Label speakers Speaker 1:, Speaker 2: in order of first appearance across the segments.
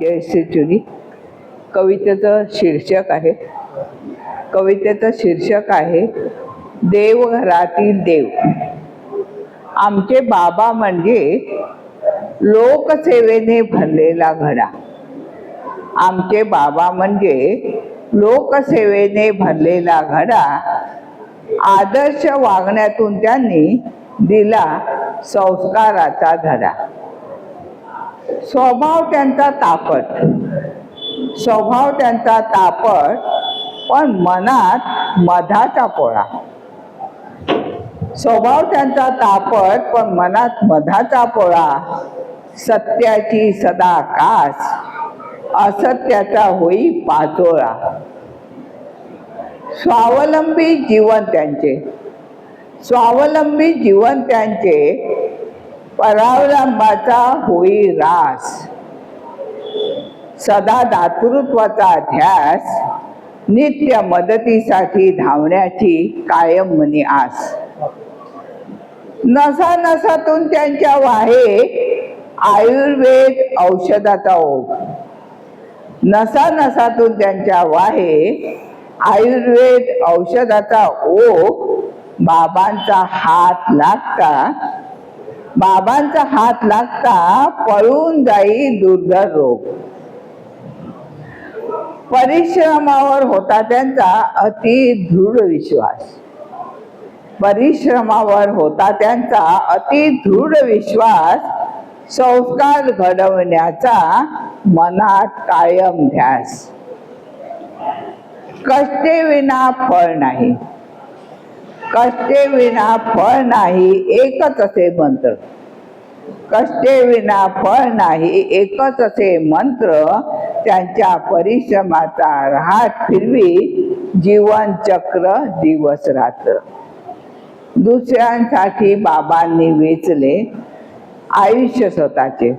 Speaker 1: जयश्री चुरी कवितेचं शीर्षक आहे. कवितेचं शीर्षक आहे देवघरातील देव. आमचे बाबा म्हणजे लोकसेवेने भरलेला घडा. आमचे बाबा म्हणजे लोकसेवेने भरलेला घडा. आदर्श वागण्यातून त्यांनी दिला संस्काराचा धडा. स्वभाव त्यांचा तापट. स्वभाव त्यांचा तापट पण मनात मधाचा पोळा. स्वभाव त्यांचा तापट पण मनात मधाचा पोळा. सत्याची सदा कास असत्याचा होई पाचोळा. स्वावलंबी जीवन त्यांचे. स्वावलंबी जीवन त्यांचे परावलंबाचा होई रास. सदा दातृत्वाचा ध्यास नित्य मदतीसाठी धावण्याची कायम मनी आस. नसा नसातून त्यांच्या वाहे आयुर्वेद औषधाचा ओघ. नसा नसातून त्यांच्या वाहे आयुर्वेद औषधाचा ओघ बाबांचा हात लागता बाबांचा हात लागता पळून जाई दुर्धर रोग परिश्रमावर होता त्यांचा अति दृढ विश्वास. परिश्रमावर होता त्यांचा अति दृढ विश्वास संस्कार घडवण्याचा मनात कायम ध्यास. कष्टे विना फळ नाही. कष्टे विना फळ नाही एकच असे मंत्र. कष्टे विना फळ नाही एकच असे मंत्र. त्यांच्या परिश्रमाचा राहत फिरवी जीवन चक्र दिवस रात्र. दुसऱ्यांसाठी बाबांनी वेचले आयुष्य स्वतःचे.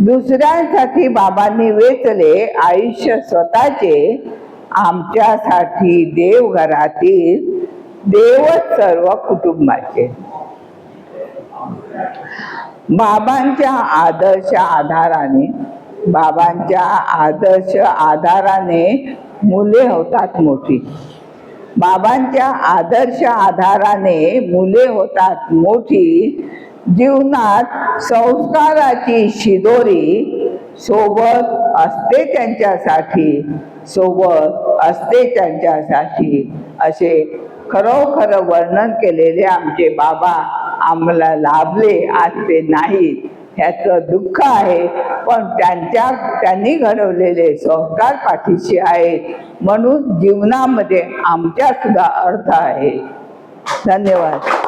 Speaker 1: दुसऱ्यांसाठी बाबांनी वेचले आयुष्य स्वतःचे. आमच्यासाठी देवघरातील देवच सर्व कुटुंबाचे. बाबांच्या आदर्श आधाराने बाबांच्या आदर्श आधाराने मुले होतात मोठी. बाबांच्या आदर्श आधाराने मुले होतात मोठी. जीवनात संस्काराची शिदोरी सोबत असते त्यांच्यासाठी सोबत असते त्यांच्यासाठी असे खरोखर वर्णन केलेले आमचे बाबा आम्हाला लाभले आज ते नाहीत. ह्याचं दुःख आहे पण त्यांच्या त्यांनी घडवलेले संस्कार पाठीशी आहेत. म्हणून जीवनामध्ये आमच्या सुद्धा अर्थ आहे. धन्यवाद.